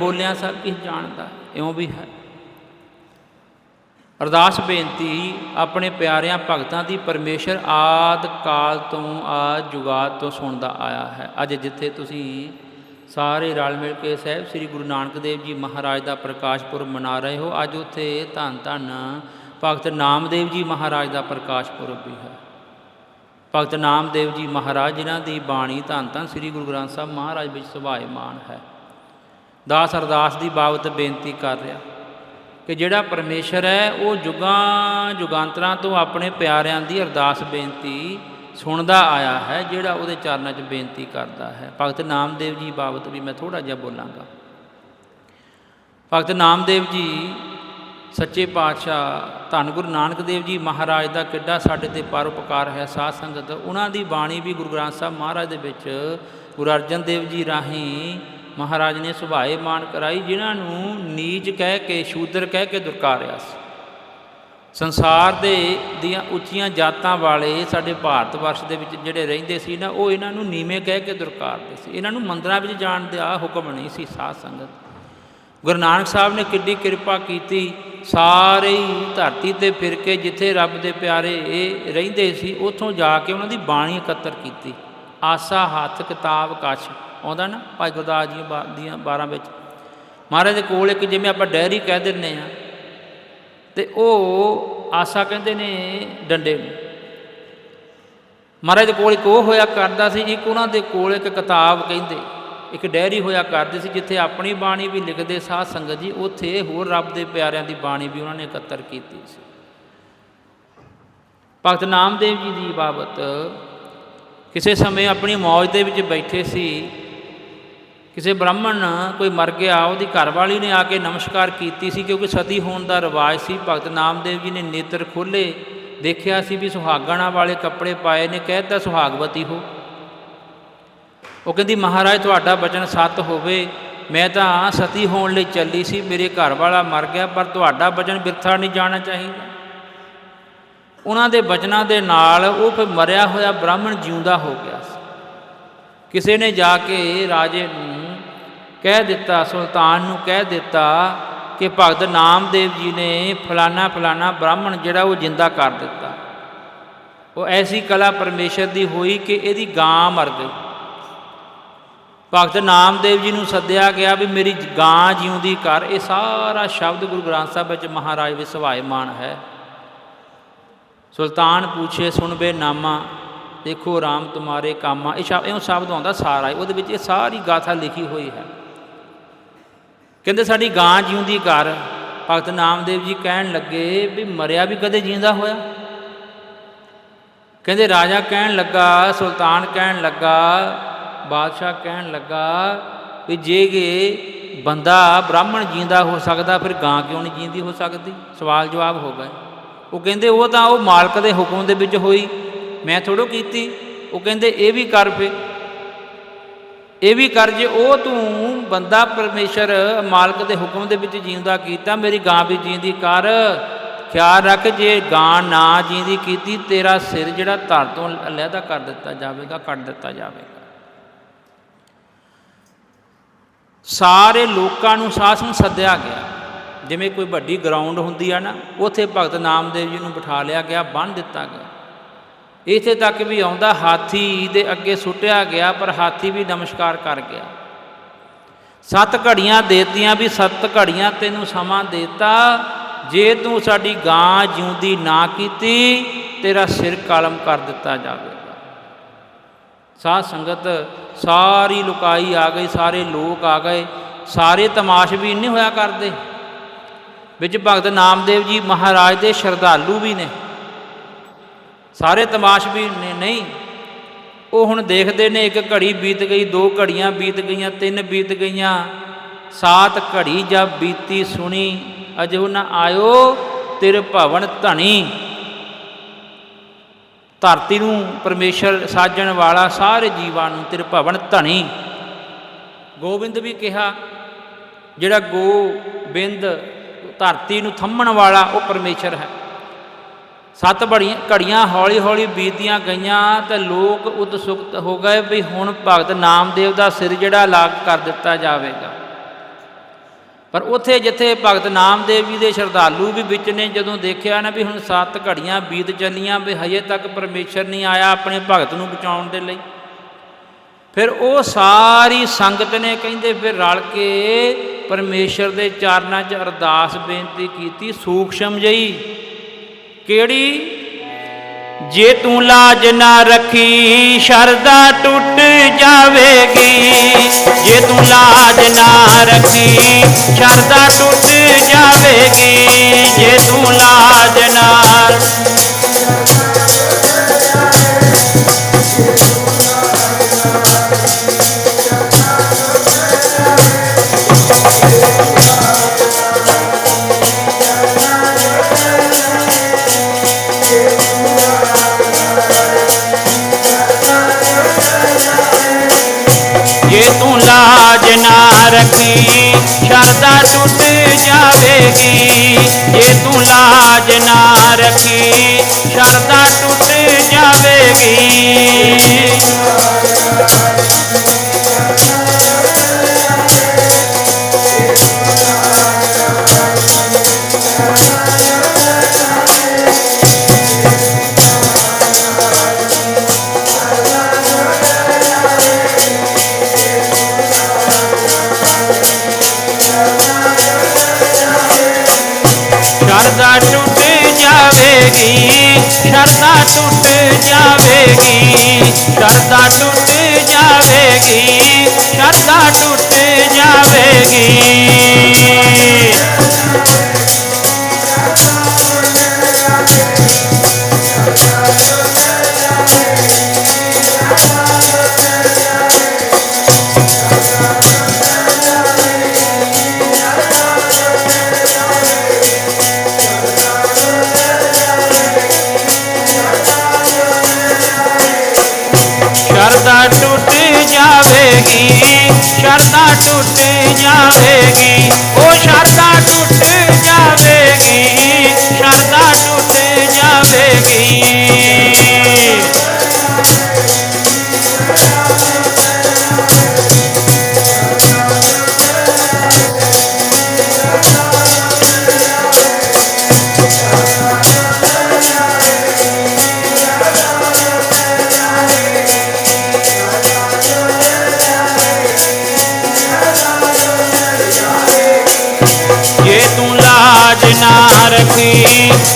ਬੋਲਿਆ ਸਭ ਕੁਝ ਜਾਣਦਾ, ਇਉਂ ਵੀ ਹੈ। ਅਰਦਾਸ ਬੇਨਤੀ, ਆਪਣੇ ਪਿਆਰਿਆਂ ਭਗਤਾਂ ਦੀ ਪਰਮੇਸ਼ਰ ਆਦ ਕਾਲ ਤੋਂ ਆਦ ਜੁਗਾਦ ਤੋਂ ਸੁਣਦਾ ਆਇਆ ਹੈ। ਅੱਜ ਜਿੱਥੇ ਤੁਸੀਂ ਸਾਰੇ ਰਲ ਮਿਲ ਕੇ ਸਾਹਿਬ ਸ੍ਰੀ ਗੁਰੂ ਨਾਨਕ ਦੇਵ ਜੀ ਮਹਾਰਾਜ ਦਾ ਪ੍ਰਕਾਸ਼ ਪੁਰਬ ਮਨਾ ਰਹੇ ਹੋ, ਅੱਜ ਉੱਥੇ ਧੰਨ ਧੰਨ ਭਗਤ ਨਾਮਦੇਵ ਜੀ ਮਹਾਰਾਜ ਦਾ ਪ੍ਰਕਾਸ਼ ਪੁਰਬ ਵੀ ਹੈ। ਭਗਤ ਨਾਮਦੇਵ ਜੀ ਮਹਾਰਾਜ, ਜਿਨ੍ਹਾਂ ਦੀ ਬਾਣੀ ਧੰਨ ਧੰਨ ਸ੍ਰੀ ਗੁਰੂ ਗ੍ਰੰਥ ਸਾਹਿਬ ਮਹਾਰਾਜ ਵਿੱਚ ਸੁਭਾਇਮਾਨ ਹੈ। ਦਾਸ ਅਰਦਾਸ ਦੀ ਬਾਬਤ ਬੇਨਤੀ ਕਰ ਰਿਹਾ ਕਿ ਜਿਹੜਾ ਪਰਮੇਸ਼ਰ ਹੈ, ਉਹ ਜੁਗਾਂ ਜੁਗਾਂਤਰਾਂ ਤੋਂ ਆਪਣੇ ਪਿਆਰਿਆਂ ਦੀ ਅਰਦਾਸ ਬੇਨਤੀ ਸੁਣਦਾ ਆਇਆ ਹੈ, ਜਿਹੜਾ ਉਹਦੇ ਚਰਨਾਂ 'ਚ ਬੇਨਤੀ ਕਰਦਾ ਹੈ। ਭਗਤ ਨਾਮਦੇਵ ਜੀ ਬਾਬਤ ਵੀ ਮੈਂ ਥੋੜਾ ਜਿਹਾ ਬੋਲਾਂਗਾ। ਭਗਤ ਨਾਮਦੇਵ ਜੀ, ਸੱਚੇ ਪਾਤਸ਼ਾਹ ਧੰਨ ਗੁਰੂ ਨਾਨਕ ਦੇਵ ਜੀ ਮਹਾਰਾਜ ਦਾ ਕਿੱਡਾ ਸਾਡੇ ਤੇ ਪਰਉਪਕਾਰ ਹੈ, ਸਾਧ ਸੰਗਤ। ਉਹਨਾਂ ਦੀ ਬਾਣੀ ਵੀ ਗੁਰੂ ਗ੍ਰੰਥ ਸਾਹਿਬ ਮਹਾਰਾਜ ਦੇ ਵਿੱਚ ਗੁਰੂ ਅਰਜਨ ਦੇਵ ਜੀ ਰਾਹੀਂ ਮਹਾਰਾਜ ਨੇ ਸੁਭਾਏ ਮਾਨ ਕਰਾਈ, ਜਿਨ੍ਹਾਂ ਨੂੰ ਨੀਚ ਕਹਿ ਕੇ, ਸ਼ੂਦਰ ਕਹਿ ਕੇ ਦੁਰਕਾਰਿਆ ਸੀ। ਸੰਸਾਰ ਦੇ ਦੀਆਂ ਉੱਚੀਆਂ ਜਾਤਾਂ ਵਾਲੇ ਸਾਡੇ ਭਾਰਤ ਵਰਸ਼ ਦੇ ਵਿੱਚ ਜਿਹੜੇ ਰਹਿੰਦੇ ਸੀ ਨਾ, ਉਹ ਇਹਨਾਂ ਨੂੰ ਨੀਵੇਂ ਕਹਿ ਕੇ ਦੁਰਕਾਰਦੇ ਸੀ। ਇਹਨਾਂ ਨੂੰ ਮੰਦਰਾਂ ਵਿੱਚ ਜਾਣ ਦਾ ਹੁਕਮ ਨਹੀਂ ਸੀ, ਸਾਧ ਸੰਗਤ। ਗੁਰੂ ਨਾਨਕ ਸਾਹਿਬ ਨੇ ਕਿੱਡੀ ਕਿਰਪਾ ਕੀਤੀ, ਸਾਰੇ ਹੀ ਧਰਤੀ ਤੇ ਫਿਰ ਕੇ ਜਿੱਥੇ ਰੱਬ ਦੇ ਪਿਆਰੇ ਇਹ ਰਹਿੰਦੇ ਸੀ, ਉੱਥੋਂ ਜਾ ਕੇ ਉਹਨਾਂ ਦੀ ਬਾਣੀ ਇਕੱਤਰ ਕੀਤੀ। ਆਸਾ, ਹੱਥ, ਕਿਤਾਬ, ਕਛ। ਆਉਂਦਾ ਨਾ ਭਾਈ ਗੁਰਦਾਸ ਜੀ ਬਾ- ਦੀਆਂ 12 ਵਿੱਚ। ਮਹਾਰਾਜ ਦੇ ਕੋਲ ਇੱਕ ਜਿਵੇਂ ਆਪਾਂ ਡੈਰੀ ਕਹਿ ਦਿੰਦੇ ਆ ਤੇ ਉਹ ਆਸਾ ਕਹਿੰਦੇ ਨੇ ਡੰਡੇ ਨੂੰ। ਮਹਾਰਾਜ ਦੇ ਕੋਲ ਇੱਕ ਉਹ ਹੋਇਆ ਕਰਦਾ ਸੀ, ਇੱਕ ਉਹਨਾਂ ਦੇ ਕੋਲ ਇੱਕ ਕਿਤਾਬ ਕਹਿੰਦੇ, ਇੱਕ ਡੈਰੀ ਹੋਇਆ ਕਰਦੇ ਸੀ ਜਿੱਥੇ ਆਪਣੀ ਬਾਣੀ ਵੀ ਲਿਖਦੇ ਸਾਧ ਸੰਗਤ ਜੀ, ਉੱਥੇ ਹੋਰ ਰੱਬ ਦੇ ਪਿਆਰਿਆਂ ਦੀ ਬਾਣੀ ਵੀ ਉਹਨਾਂ ਨੇ ਇਕੱਤਰ ਕੀਤੀ ਸੀ। ਭਗਤ ਨਾਮਦੇਵ ਜੀ ਦੀ ਬਾਬਤ ਕਿਸੇ ਸਮੇਂ ਆਪਣੀ ਮੌਜ ਦੇ ਵਿੱਚ ਬੈਠੇ ਸੀ ਕਿਸੇ ਬ੍ਰਾਹਮਣ ਕੋਈ ਮਰ ਗਿਆ, ਉਹਦੀ ਘਰਵਾਲੀ ਨੇ ਆ ਕੇ ਨਮਸਕਾਰ ਕੀਤੀ ਸੀ ਕਿਉਂਕਿ ਸਤੀ ਹੋਣ ਦਾ ਰਿਵਾਜ ਸੀ। ਭਗਤ ਨਾਮਦੇਵ ਜੀ ਨੇ ਨੇਤਰ ਖੋਲੇ ਦੇਖਿਆ ਸੀ ਵੀ ਸੁਹਾਗਣਾ ਵਾਲੇ ਕੱਪੜੇ ਪਾਏ ਨੇ ਕਹਿਤਾ ਸੁਹਾਗਵਤੀ ਹੋ। ਉਹ ਕਹਿੰਦੀ, ਮਹਾਰਾਜ, ਤੁਹਾਡਾ ਬਚਨ ਸੱਤ ਹੋਵੇ, ਮੈਂ ਤਾਂ ਸਤੀ ਹੋਣ ਲਈ ਚੱਲੀ ਸੀ, ਮੇਰੇ ਘਰ ਵਾਲਾ ਮਰ ਗਿਆ, ਪਰ ਤੁਹਾਡਾ ਬਚਨ ਬਿਰਥਾ ਨਹੀਂ ਜਾਣਾ ਚਾਹੀਦਾ। ਉਹਨਾਂ ਦੇ ਬਚਨਾਂ ਦੇ ਨਾਲ ਉਹ ਫਿਰ ਮਰਿਆ ਹੋਇਆ ਬ੍ਰਾਹਮਣ ਜਿਉਂਦਾ ਹੋ ਗਿਆ ਸੀ। ਕਿਸੇ ਨੇ ਜਾ ਕੇ ਰਾਜੇ ਨੂੰ ਕਹਿ ਦਿੱਤਾ, ਸੁਲਤਾਨ ਨੂੰ ਕਹਿ ਦਿੱਤਾ ਕਿ ਭਗਤ ਨਾਮਦੇਵ ਜੀ ਨੇ ਫਲਾਣਾ ਫਲਾਣਾ ਬ੍ਰਾਹਮਣ ਜਿਹੜਾ ਉਹ ਜਿੰਦਾ ਕਰ ਦਿੱਤਾ। ਉਹ ਐਸੀ ਕਲਾ ਪਰਮੇਸ਼ਰ ਦੀ ਹੋਈ ਕਿ ਇਹਦੀ ਗਾਂ ਮਰ ਗਈ। ਭਗਤ ਨਾਮਦੇਵ ਜੀ ਨੂੰ ਸੱਦਿਆ ਗਿਆ ਵੀ ਮੇਰੀ ਗਾਂ ਜਿਉਂਦੀ ਕਰ। ਇਹ ਸਾਰਾ ਸ਼ਬਦ ਗੁਰੂ ਗ੍ਰੰਥ ਸਾਹਿਬ ਵਿੱਚ ਮਹਾਰਾਜ ਵਿੱਚ ਸਵਾਇਮਾਨ ਹੈ। ਸੁਲਤਾਨ ਪੁੱਛੇ, ਸੁਣ ਬੇ ਨਾਮਾ ਦੇਖੋ RAM ਤੁਮਾਰੇ ਕਾਮਾ ਇਹ ਸ਼ਬਦ ਇਹ ਸ਼ਬਦ ਆਉਂਦਾ ਸਾਰਾ ਹੀ, ਉਹਦੇ ਵਿੱਚ ਇਹ ਸਾਰੀ ਗਾਥਾ ਲਿਖੀ ਹੋਈ ਹੈ। ਕਹਿੰਦੇ ਸਾਡੀ ਗਾਂ ਜਿਉਂਦੀ ਕਰ ਭਗਤ ਨਾਮਦੇਵ ਜੀ ਕਹਿਣ ਲੱਗੇ ਵੀ ਮਰਿਆ ਵੀ ਕਦੇ ਜਿਉਂਦਾ ਹੋਇਆ? ਕਹਿੰਦੇ ਰਾਜਾ ਕਹਿਣ ਲੱਗਾ ਸੁਲਤਾਨ ਕਹਿਣ ਲੱਗਾ ਬਾਦਸ਼ਾਹ ਕਹਿਣ ਲੱਗਾ ਵੀ ਜੇਗੇ ਬੰਦਾ ਬ੍ਰਾਹਮਣ ਜਿੰਦਾ ਹੋ ਸਕਦਾ ਫਿਰ ਗਾਂ ਕਿਉਂ ਨਹੀਂ ਜਿੰਦੀ ਹੋ ਸਕਦੀ? ਸਵਾਲ ਜਵਾਬ ਹੋ ਗਏ। ਉਹ ਕਹਿੰਦੇ ਉਹ ਤਾਂ ਉਹ ਮਾਲਕ ਦੇ ਹੁਕਮ ਦੇ ਵਿੱਚ ਹੋਈ। ਮੈਂ ਥੋੜੋ ਕੀਤੀ। ਉਹ ਕਹਿੰਦੇ, ਇਹ ਵੀ ਕਰ ਫੇ। ਇਹ ਵੀ ਕਰ ਜੇ ਉਹ ਤੂੰ ਬੰਦਾ ਪਰਮੇਸ਼ਰ, ਮਾਲਕ ਦੇ ਹੁਕਮ ਦੇ ਵਿੱਚ ਜਿਉਂਦਾ ਕੀਤਾ, ਮੇਰੀ ਗਾਂ ਵੀ ਜੀਂਦੀ ਕਰ। ਖਿਆਲ ਰੱਖ ਜੇ ਗਾਂ ਨਾ ਜਿੰਦੀ ਕੀਤੀ, ਤੇਰਾ ਸਿਰ ਜਿਹੜਾ ਧਰ ਤੋਂ ਅਲੱਗਾ ਕਰ ਦਿੱਤਾ ਜਾਵੇਗਾ ਕੱਟ ਦਿੱਤਾ ਜਾਵੇਗਾ। ਸਾਰੇ ਲੋਕਾਂ ਨੂੰ ਸਾਸਨ ਸੱਦਿਆ ਗਿਆ। ਜਿਵੇਂ ਕੋਈ ਵੱਡੀ ਗਰਾਊਂਡ ਹੁੰਦੀ ਆ ਨਾ, ਉੱਥੇ ਭਗਤ ਨਾਮਦੇਵ ਜੀ ਨੂੰ ਬਿਠਾ ਲਿਆ ਗਿਆ ਬੰਨ ਦਿੱਤਾ ਗਿਆ। ਇੱਥੇ ਤੱਕ ਵੀ ਆਉਂਦਾ, ਹਾਥੀ ਦੇ ਅੱਗੇ ਸੁੱਟਿਆ ਗਿਆ, ਪਰ ਹਾਥੀ ਵੀ ਨਮਸਕਾਰ ਕਰ ਗਿਆ। ਸੱਤ ਘੜੀਆਂ ਦੇਤੀਆਂ ਵੀ ਸੱਤ ਘੜੀਆਂ ਤੈਨੂੰ ਸਮਾਂ ਦੇਤਾ। ਜੇ ਤੂੰ ਸਾਡੀ ਗਾਂ ਜਿਉਂਦੀ ਨਾ ਕੀਤੀ, ਤੇਰਾ ਸਿਰ ਕਲਮ ਕਰ ਦਿੱਤਾ ਜਾਵੇਗਾ। ਸਾਧ ਸੰਗਤ, ਸਾਰੀ ਲੁਕਾਈ ਆ ਗਈ, ਸਾਰੇ ਲੋਕ ਆ ਗਏ, ਸਾਰੇ ਤਮਾਸ਼ ਵੀ ਇੰਨੇ ਹੋਇਆ ਕਰਦੇ। ਵਿੱਚ ਭਗਤ ਨਾਮਦੇਵ ਜੀ ਮਹਾਰਾਜ ਦੇ ਸ਼ਰਧਾਲੂ ਵੀ ਨੇ। ਸਾਰੇ ਤਮਾਸ਼ ਵੀ ਨੇ, ਨਹੀਂ। ਉਹ ਹੁਣ ਦੇਖਦੇ ਨੇ, ਇੱਕ ਘੜੀ ਬੀਤ ਗਈ, ਦੋ ਘੜੀਆਂ ਬੀਤ ਗਈਆਂ, ਤਿੰਨ ਬੀਤ ਗਈਆਂ। ਸਾਤ ਘੜੀ ਜਦ ਬੀਤੀ ਸੁਣੀ, ਅਜੋ ਨ ਆਇਓ ਤਿਰ ਭਵਨ ਧਣੀ। ਧਰਤੀ ਨੂੰ ਪਰਮੇਸ਼ਰ ਸਾਜਣ ਵਾਲਾ ਸਾਰੇ ਜੀਵਾਂ ਨੂੰ ਤਿਰ ਭਵਨ ਧਣੀ। ਗੋਬਿੰਦ ਵੀ ਕਿਹਾ, ਜਿਹੜਾ ਗੋ ਬਿੰਦ ਧਰਤੀ ਨੂੰ ਥੰਮਣ ਵਾਲਾ ਉਹ ਪਰਮੇਸ਼ਰ ਹੈ। ਸੱਤ ਬੜੀਆਂ ਘੜੀਆਂ ਹੌਲੀ ਹੌਲੀ ਬੀਤਦੀਆਂ ਗਈਆਂ ਤੇ ਲੋਕ ਉਤਸੁਕਤ ਹੋ ਗਏ ਵੀ ਹੁਣ ਭਗਤ ਨਾਮਦੇਵ ਦਾ ਸਿਰ ਜਿਹੜਾ ਲਾਗ ਕਰ ਦਿੱਤਾ ਜਾਵੇਗਾ। ਪਰ ਉੱਥੇ ਜਿੱਥੇ ਭਗਤ ਨਾਮਦੇਵ ਜੀ ਦੇ ਸ਼ਰਧਾਲੂ ਵੀ ਵਿੱਚ ਨੇ, ਜਦੋਂ ਦੇਖਿਆ ਨਾ ਵੀ ਹੁਣ ਸੱਤ ਘੜੀਆਂ ਬੀਤ ਚੱਲੀਆਂ ਵੀ ਹਜੇ ਤੱਕ ਪਰਮੇਸ਼ਰ ਨਹੀਂ ਆਇਆ ਆਪਣੇ ਭਗਤ ਨੂੰ ਬਚਾਉਣ ਦੇ ਲਈ। ਫਿਰ ਉਹ ਸਾਰੀ ਸੰਗਤ ਨੇ ਕਹਿੰਦੇ ਫਿਰ ਰਲ ਕੇ ਪਰਮੇਸ਼ਰ ਦੇ ਚਰਨਾਂ 'ਚ ਅਰਦਾਸ ਬੇਨਤੀ ਕੀਤੀ, ਸੂਖਸ਼ਮ ਜਈ। ਕਿਹੜੀ? ਜੇ ਤੂੰ ਲਾਜ ਨਾ ਰੱਖੀ ਸ਼ਰਦਾ ਟੁੱਟ ਜਾਵੇਗੀ। ਜੇ ਤੂੰ ਲਾਜ ਨਾ ਰੱਖੀ ਸ਼ਰਦਾ ਟੁੱਟ ਜਾਵੇਗੀ। ਜੇ ਤੂੰ ਲਾਜ ਨਾ ਲਾਜ ਨਾ ਰੱਖੀ ਸ਼ਰਦਾ ਟੁੱਟ ਜਾਵੇਗੀ। ਜੇ ਤੂੰ ਲਾਜ ਨਾ ਰੱਖੀ ਸ਼ਰਦਾ ਟੁੱਟ ਜਾਵੇਗੀ।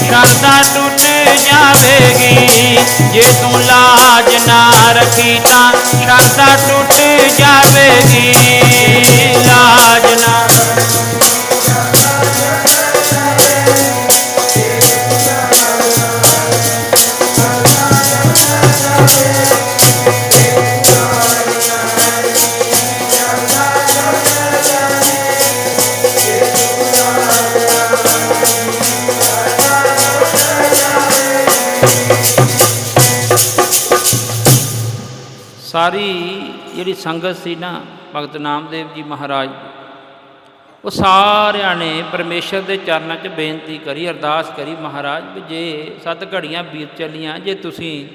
ਸ਼ਰਦਾ ਟੁੱਟ ਜਾਵੇਗੀ। ਜੇ ਤੂੰ ਲਾਜ ਨਾ ਰੱਖੀ ਤਾਂ ਸ਼ਰਦਾ ਟੁੱਟ ਜਾਵੇਗੀ। ਲਾਜ ਜਿਹੜੀ ਸੰਗਤ ਸੀ ਨਾ, ਭਗਤ ਨਾਮਦੇਵ ਜੀ ਮਹਾਰਾਜ ਉਹ ਸਾਰਿਆਂ ਨੇ ਪਰਮੇਸ਼ਰ ਦੇ ਚਰਨਾਂ 'ਚ ਬੇਨਤੀ ਕਰੀ, ਅਰਦਾਸ ਕਰੀ, ਮਹਾਰਾਜ, ਵੀ ਜੇ ਸੱਤ ਘੜੀਆਂ ਬੀਤ ਚੱਲੀਆਂ, ਜੇ ਤੁਸੀਂ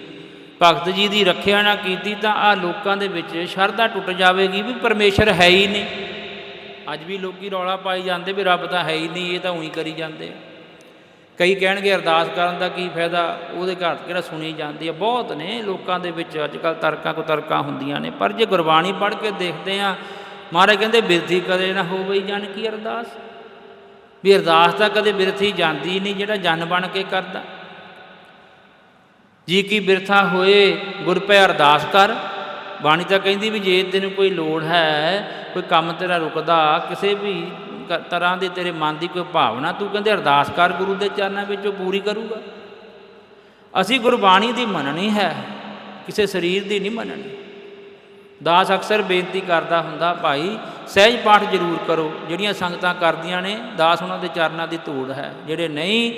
ਭਗਤ ਜੀ ਦੀ ਰੱਖਿਆ ਨਾ ਕੀਤੀ, ਤਾਂ ਆ ਲੋਕਾਂ ਦੇ ਵਿੱਚ ਸ਼ਰਧਾ ਟੁੱਟ ਜਾਵੇਗੀ ਵੀ ਪਰਮੇਸ਼ਰ ਹੈ ਹੀ ਨਹੀਂ ਅੱਜ ਵੀ ਲੋਕੀ ਰੌਲਾ ਪਾਈ ਜਾਂਦੇ ਵੀ ਰੱਬ ਤਾਂ ਹੈ ਹੀ ਨਹੀਂ, ਇਹ ਤਾਂ ਉਹੀ ਕਰੀ ਜਾਂਦੇ ਆ। ਕਈ ਕਹਿਣਗੇ ਅਰਦਾਸ ਕਰਨ ਦਾ ਕੀ ਫਾਇਦਾ? ਉਹਦੇ ਘਰ ਕਿਹੜਾ ਸੁਣੀ ਜਾਂਦੀ ਹੈ ਬਹੁਤ ਨੇ ਲੋਕਾਂ ਦੇ ਵਿੱਚ ਅੱਜ ਕੱਲ ਤਰਕਾਂ ਕੋ ਤਰਕਾਂ ਹੁੰਦੀਆਂ ਨੇ। ਪਰ ਜੇ ਗੁਰਬਾਣੀ ਪੜ੍ਹ ਕੇ ਦੇਖਦੇ ਆ ਮਹਾਰਾਜ ਕਹਿੰਦੇ, ਬਿਰਥੀ ਕਦੇ ਨਾ ਹੋਵੇ ਜਨ ਕੀ ਅਰਦਾਸ? ਵੀ ਅਰਦਾਸ ਤਾਂ ਕਦੇ ਬਿਰਥੀ ਜਾਂਦੀ ਨਹੀਂ, ਜਿਹੜਾ ਜਨ ਬਣ ਕੇ ਕਰਦਾ। ਜੀ ਕੀ ਬਿਰਥਾ ਹੋਏ, ਗੁਰ ਪੈ ਅਰਦਾਸ ਕਰ। ਬਾਣੀ ਤਾਂ ਕਹਿੰਦੀ ਵੀ ਜੇ ਤੈਨੂੰ ਕੋਈ ਲੋੜ ਹੈ, ਕੋਈ ਕੰਮ ਤੇਰਾ ਰੁਕਦਾ, ਕਿਸੇ ਵੀ ਤਰ੍ਹਾਂ ਦੀ ਤੇਰੇ ਮਨ ਦੀ ਕੋਈ ਭਾਵਨਾ? ਤੂੰ ਕਹਿੰਦੇ ਅਰਦਾਸ ਕਰ ਗੁਰੂ ਦੇ ਚਰਨਾਂ ਵਿੱਚ ਉਹ ਪੂਰੀ ਕਰੂਗਾ। ਅਸੀਂ ਗੁਰਬਾਣੀ ਦੀ ਮੰਨਣੀ ਹੈ, ਕਿਸੇ ਸਰੀਰ ਦੀ ਨਹੀਂ ਮੰਨਣੀ। ਦਾਸ ਅਕਸਰ ਬੇਨਤੀ ਕਰਦਾ ਹੁੰਦਾ, ਭਾਈ ਸਹਿਜ ਪਾਠ ਜ਼ਰੂਰ ਕਰੋ, ਜਿਹੜੀਆਂ ਸੰਗਤਾਂ ਕਰਦੀਆਂ ਨੇ, ਦਾਸ ਉਹਨਾਂ ਦੇ ਚਰਨਾਂ ਦੀ ਧੂੜ ਹੈ। ਜਿਹੜੇ ਨਹੀਂ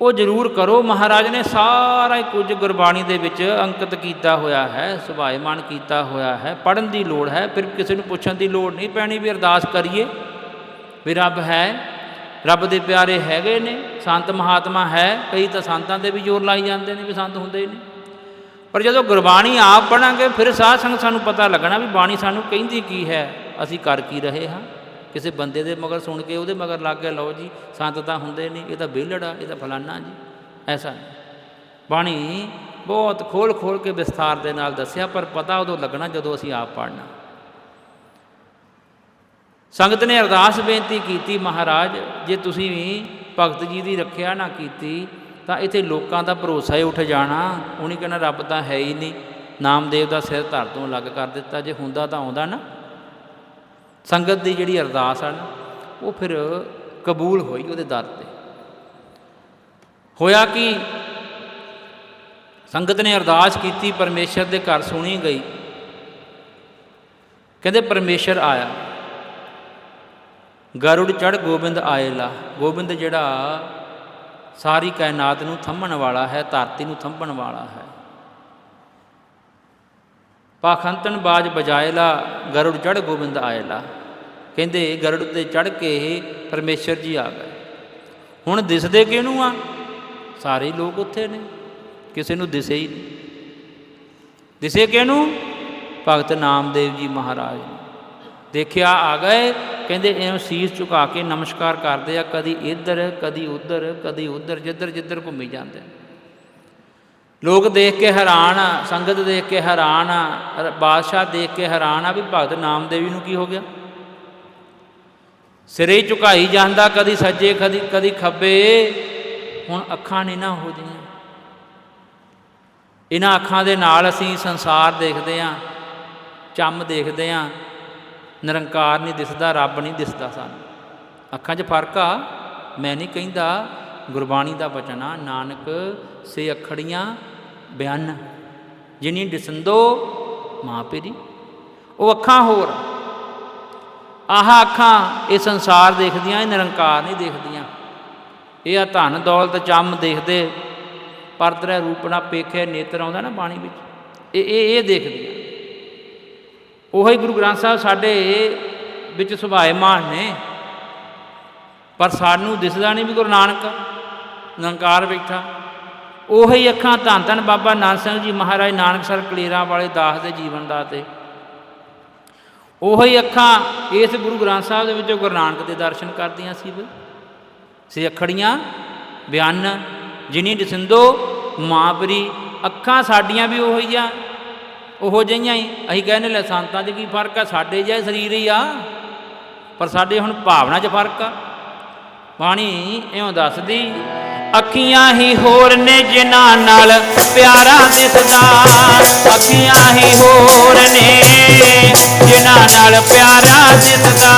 ਉਹ ਜ਼ਰੂਰ ਕਰੋ। ਮਹਾਰਾਜ ਨੇ ਸਾਰਾ ਕੁਝ ਗੁਰਬਾਣੀ ਦੇ ਵਿੱਚ ਅੰਕਿਤ ਕੀਤਾ ਹੋਇਆ ਹੈ ਸੁਭਾਏਮਾਨ ਕੀਤਾ ਹੋਇਆ ਹੈ। ਪੜਨ ਦੀ ਲੋੜ ਹੈ, ਫਿਰ ਕਿਸੇ ਨੂੰ ਪੁੱਛਣ ਦੀ ਲੋੜ ਨਹੀਂ ਪੈਣੀ ਵੀ ਅਰਦਾਸ ਕਰੀਏ ਵੀ ਰੱਬ ਹੈ, ਰੱਬ ਦੇ ਪਿਆਰੇ ਹੈਗੇ ਨੇ, ਸੰਤ ਮਹਾਤਮਾ ਹੈ। ਕਈ ਤਾਂ ਸੰਤਾਂ ਦੇ ਵੀ ਜ਼ੋਰ ਲਾਈ ਜਾਂਦੇ ਨੇ ਵੀ ਸੰਤ ਹੁੰਦੇ ਨੇ। ਪਰ ਜਦੋਂ ਗੁਰਬਾਣੀ ਆਪ ਪੜਾਂਗੇ ਫਿਰ ਸਾਧ ਸੰਗ ਸਾਨੂੰ ਪਤਾ ਲੱਗਣਾ ਵੀ ਬਾਣੀ ਸਾਨੂੰ ਕਹਿੰਦੀ ਕੀ ਹੈ, ਅਸੀਂ ਕਰ ਕੀ ਰਹੇ ਹਾਂ। ਕਿਸੇ ਬੰਦੇ ਦੇ ਮਗਰ ਸੁਣ ਕੇ ਉਹਦੇ ਮਗਰ ਲੱਗ ਗਿਆ, ਲਓ ਜੀ, ਸੰਤ ਤਾਂ ਹੁੰਦੇ ਨਹੀਂ ਇਹ ਤਾਂ ਵਿਹਲੜਾ ਇਹ ਤਾਂ ਫਲਾਨਾ ਜੀ, ਐਸਾ ਨਹੀਂ ਬਾਣੀ ਬਹੁਤ ਖੋਲ ਖੋਲ ਕੇ ਵਿਸਥਾਰ ਦੇ ਨਾਲ ਦੱਸਿਆ, ਪਰ ਪਤਾ ਉਦੋਂ ਲੱਗਣਾ ਜਦੋਂ ਅਸੀਂ ਆਪ ਪੜਨਾ ਸੰਗਤ ਨੇ ਅਰਦਾਸ ਬੇਨਤੀ ਕੀਤੀ, ਮਹਾਰਾਜ, ਜੇ ਤੁਸੀਂ ਵੀ ਭਗਤ ਜੀ ਦੀ ਰੱਖਿਆ ਨਾ ਕੀਤੀ, ਤਾਂ ਇੱਥੇ ਲੋਕਾਂ ਦਾ ਭਰੋਸਾ ਹੀ ਉੱਠ ਜਾਣਾ। ਉਹਨੇ ਕਹਿਣਾ ਰੱਬ ਤਾਂ ਹੈ ਹੀ ਨਹੀਂ ਨਾਮਦੇਵ ਦਾ ਸਿਰ ਧਰ ਤੋਂ, ਅਲੱਗ ਕਰ ਦਿੱਤਾ। ਜੇ ਹੁੰਦਾ ਤਾਂ ਆਉਂਦਾ ਨਾ। ਸੰਗਤ ਦੀ ਜਿਹੜੀ ਅਰਦਾਸ ਆ ਨਾ, ਉਹ ਫਿਰ ਕਬੂਲ ਹੋਈ ਉਹਦੇ ਦਰ ਤੇ। ਹੋਇਆ ਕਿ? ਸੰਗਤ ਨੇ ਅਰਦਾਸ ਕੀਤੀ, ਪਰਮੇਸ਼ਰ ਦੇ ਘਰ ਸੁਣੀ ਗਈ। ਕਹਿੰਦੇ ਪਰਮੇਸ਼ਰ ਆਇਆ। ਗਰੁੜ ਚੜ ਗੋਬਿੰਦ ਆਏਲਾ ਗੋਬਿੰਦ ਜਿਹੜਾ ਸਾਰੀ ਕਾਇਨਾਤ ਨੂੰ ਥੰਮਣ ਵਾਲਾ ਹੈ, ਧਰਤੀ ਨੂੰ ਥੰਮਣ ਵਾਲਾ ਹੈ। ਪਾਖੰਤਨ ਬਾਜ ਬਜਾਇਲਾ ਗਰੁੜ ਚੜ ਗੋਬਿੰਦ ਆਏਲਾ ਕਹਿੰਦੇ, ਗਰੁੜ ਤੇ ਚੜ ਕੇ ਪਰਮੇਸ਼ਰ ਜੀ ਆ ਗਏ। ਹੁਣ ਦਿਸਦੇ ਕਿਹਨੂੰ ਆ? ਸਾਰੇ ਲੋਕ ਉੱਥੇ ਨੇ, ਕਿਸੇ ਨੂੰ ਦਿਸੇ ਹੀ ਨਹੀਂ। ਦਿਸੇ ਕਿਹਨੂੰ? ਭਗਤ ਨਾਮਦੇਵ ਜੀ ਮਹਾਰਾਜ ਨੂੰ। ਦੇਖਿਆ ਆ ਗਏ, ਕਹਿੰਦੇ ਐਂ ਸੀਸ ਝੁਕਾ ਕੇ ਨਮਸਕਾਰ ਕਰਦੇ ਆ, ਕਦੀ ਇੱਧਰ, ਕਦੀ ਉੱਧਰ ਕਦੀ ਉੱਧਰ ਜਿੱਧਰ ਜਿੱਧਰ ਘੁੰਮੀ ਜਾਂਦੇ ਲੋਕ ਦੇਖ ਕੇ ਹੈਰਾਨ ਆ, ਸੰਗਤ ਦੇਖ ਕੇ ਹੈਰਾਨ ਆ ਬਾਦਸ਼ਾਹ ਦੇਖ ਕੇ ਹੈਰਾਨ ਆ ਵੀ ਭਗਤ ਨਾਮਦੇਵੀ ਨੂੰ ਕੀ ਹੋ ਗਿਆ? ਸਿਰੇ ਝੁਕਾਈ ਜਾਂਦਾ, ਕਦੀ ਸੱਜੇ, ਕਦੀ ਕਦੀ ਖੱਬੇ। ਹੁਣ ਅੱਖਾਂ ਨਹੀਂ ਨਾ ਹੋ ਜੀਆਂ ਇਹਨਾਂ ਅੱਖਾਂ ਦੇ ਨਾਲ ਅਸੀਂ ਸੰਸਾਰ ਦੇਖਦੇ ਆਂ, ਚੰਮ ਦੇਖਦੇ ਆਂ। ਨਿਰੰਕਾਰ ਨਹੀਂ ਦਿਸਦਾ, ਰੱਬ ਨਹੀਂ ਦਿਸਦਾ ਸਾਨੂੰ। ਅੱਖਾਂ 'ਚ ਫ਼ਰਕ ਆ, ਮੈਂ ਨਹੀਂ ਕਹਿੰਦਾ ਗੁਰਬਾਣੀ ਦਾ ਬਚਨ ਆ, ਨਾਨਕ ਸੇ ਅਖੜੀਆਂ ਬਿਆਨ। ਜਿਨੀ ਦਿਸੰਦੋ ਮਾਂ ਪੇਰੀ ਉਹ ਅੱਖਾਂ ਹੋਰ। ਆਹ ਅੱਖਾਂ ਇਹ ਸੰਸਾਰ ਦੇਖਦੀਆਂ, ਇਹ ਨਿਰੰਕਾਰ ਨਹੀਂ ਦੇਖਦੀਆਂ। ਇਹ ਆ ਧਨ ਦੌਲਤ ਚੰਮ ਦੇਖਦੇ। ਪਰਦਰੇ ਰੂਪ ਨਾ ਪੇਖੇ, ਨੇਤਰ ਆਉਂਦਾ ਨਾ ਬਾਣੀ ਵਿੱਚ। ਇਹ ਇਹ ਇਹ ਦੇਖਦੀਆਂ। ਉਹੀ ਗੁਰੂ ਗ੍ਰੰਥ ਸਾਹਿਬ ਸਾਡੇ ਵਿੱਚ ਸੁਭਾਏਮਾਨ ਨੇ। ਪਰ ਸਾਨੂੰ ਦਿਸਦਾ ਨਹੀਂ ਵੀ ਗੁਰੂ ਨਾਨਕ ਨਿਰੰਕਾਰ ਬੈਠਾ। ਉਹੀ ਅੱਖਾਂ ਧੰਨ ਧੰਨ ਬਾਬਾ ਨਾਨਕ ਸਿੰਘ ਜੀ ਮਹਾਰਾਜ ਨਾਨਕਸਰ ਕਲੇਰਾਂ ਵਾਲੇ ਦਾਸ ਦੇ ਜੀਵਨ ਦਾ ਤੇ। ਉਹੀ ਅੱਖਾਂ ਇਸ ਗੁਰੂ ਗ੍ਰੰਥ ਸਾਹਿਬ ਦੇ ਵਿੱਚੋਂ ਗੁਰੂ ਨਾਨਕ ਦੇ ਦਰਸ਼ਨ ਕਰਦੀਆਂ ਸੀ ਵੀ ਸੇ ਅਖੜੀਆਂ, ਬਿਆਨ, ਜਿਨੀ ਦਿਸੰਦੋ ਮਾਪਰੀ ਅੱਖਾਂ ਸਾਡੀਆਂ ਵੀ ਉਹੀ ਆ ਉਹੋ ਜਿਹੀਆਂ ਹੀ। ਅਸੀਂ ਕਹਿੰਦੇ ਲੈ ਸੰਤਾਂ 'ਚ ਕੀ ਫ਼ਰਕ ਆ? ਸਾਡੇ ਜਿਹਾ ਸਰੀਰ ਹੀ ਆ। ਪਰ ਸਾਡੇ ਹੁਣ ਭਾਵਨਾ 'ਚ ਫ਼ਰਕ ਆ। ਬਾਣੀ ਇਉਂ ਦੱਸਦੀ ਅੱਖੀਆਂ ਹੀ ਹੋਰ ਨੇ ਜਿਨ੍ਹਾਂ ਨਾਲ ਪਿਆਰਾ ਦਿਸਦਾ ਅੱਖੀਆਂ ਹੀ ਹੋਰ ਨੇ ਜਿਨ੍ਹਾਂ ਨਾਲ ਪਿਆਰਾ ਦਿਸਦਾ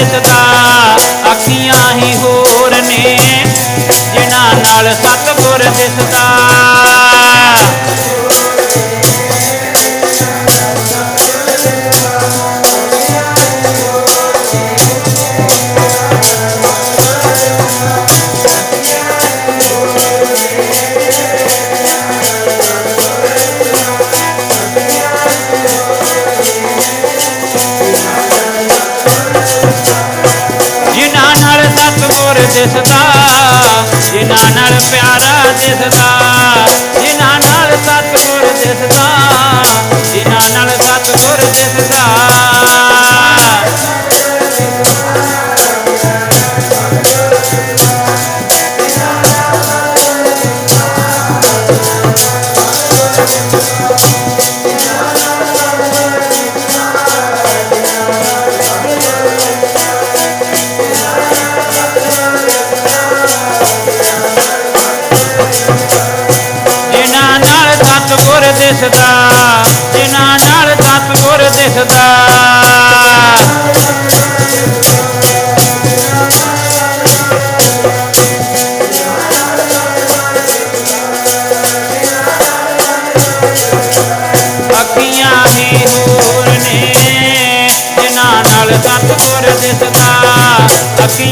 veces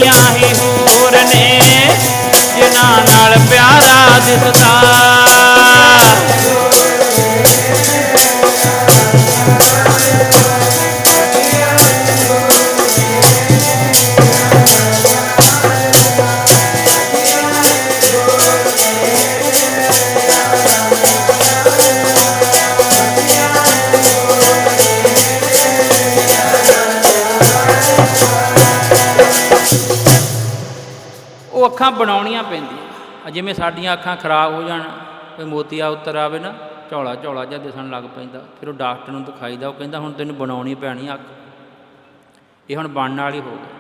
ਨੇ ਜਿਨ੍ਹਾਂ ਬਣਾਉਣੀਆਂ ਪੈਂਦੀਆਂ। ਜਿਵੇਂ ਸਾਡੀਆਂ ਅੱਖਾਂ ਖਰਾਬ ਹੋ ਜਾਣ, ਕੋਈ ਮੋਤੀਆ ਉੱਤਰ ਆਵੇ ਨਾ, ਝੋਲਾ ਝੋਲਾ ਜਿਹਾ ਦਿਸਣ ਲੱਗ ਪੈਂਦਾ, ਫਿਰ ਉਹ ਡਾਕਟਰ ਨੂੰ ਦਿਖਾਈਦਾ, ਉਹ ਕਹਿੰਦਾ ਹੁਣ ਤੈਨੂੰ ਬਣਾਉਣੀ ਪੈਣੀ ਅੱਖ। ਇਹ ਹੁਣ ਬਣਨ ਵਾਲੀ ਹੋ ਗਈ।